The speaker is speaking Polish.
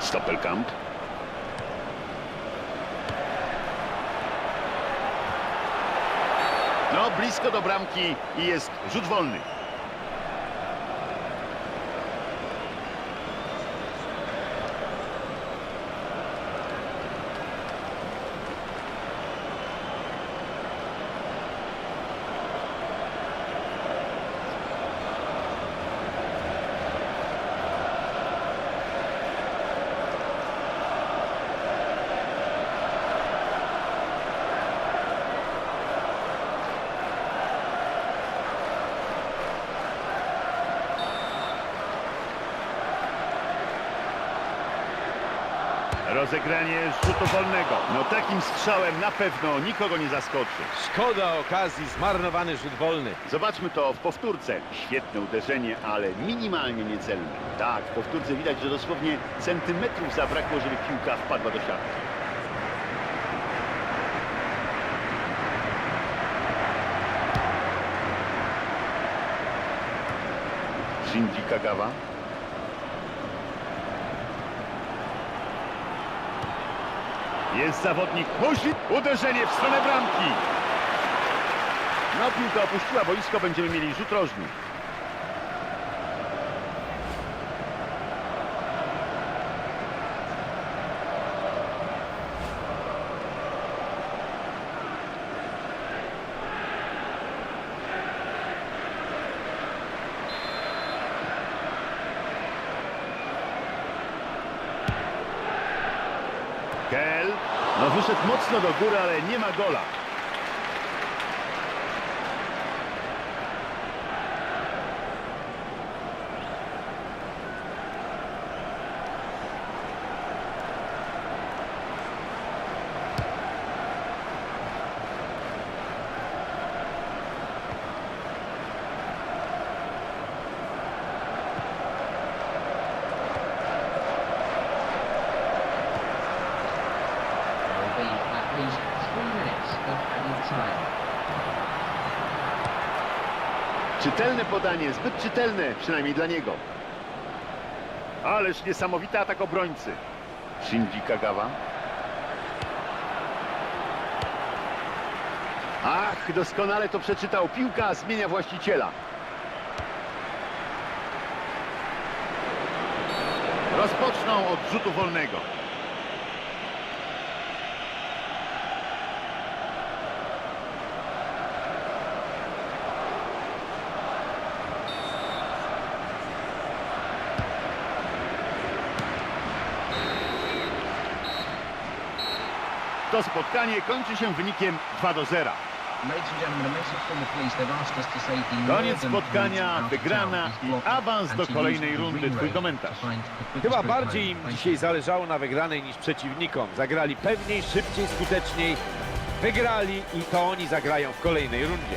Stoppelkamp. No, blisko do bramki i jest rzut wolny. Rozegranie rzutu wolnego. No takim strzałem na pewno nikogo nie zaskoczy. Szkoda okazji, zmarnowany rzut wolny. Zobaczmy to w powtórce. Świetne uderzenie, ale minimalnie niecelne. Tak, w powtórce widać, że dosłownie centymetrów zabrakło, żeby piłka wpadła do siatki. Shinji Kagawa. Jest zawodnik, musi uderzenie w stronę bramki. No piłka opuściła boisko, będziemy mieli rzut rożny. Kel, no wyszedł mocno do góry, ale nie ma gola. Least three minutes of added time. Czytelne podanie, zbyt czytelne, przynajmniej dla niego. Ależ niesamowity atak obrońcy. Shinji Kagawa. Ach, doskonale to przeczytał. Piłka zmienia właściciela. Rozpoczną od rzutu wolnego. To spotkanie kończy się wynikiem 2 do 0. Ladies and gentlemen, a message from the police. They've asked us to say the Koniec spotkania, wygrana i awans do kolejnej rundy. Twój komentarz. Chyba bardziej im dzisiaj zależało na wygranej niż przeciwnikom. Zagrali pewniej, szybciej, skuteczniej. Wygrali i to oni zagrają w kolejnej rundzie.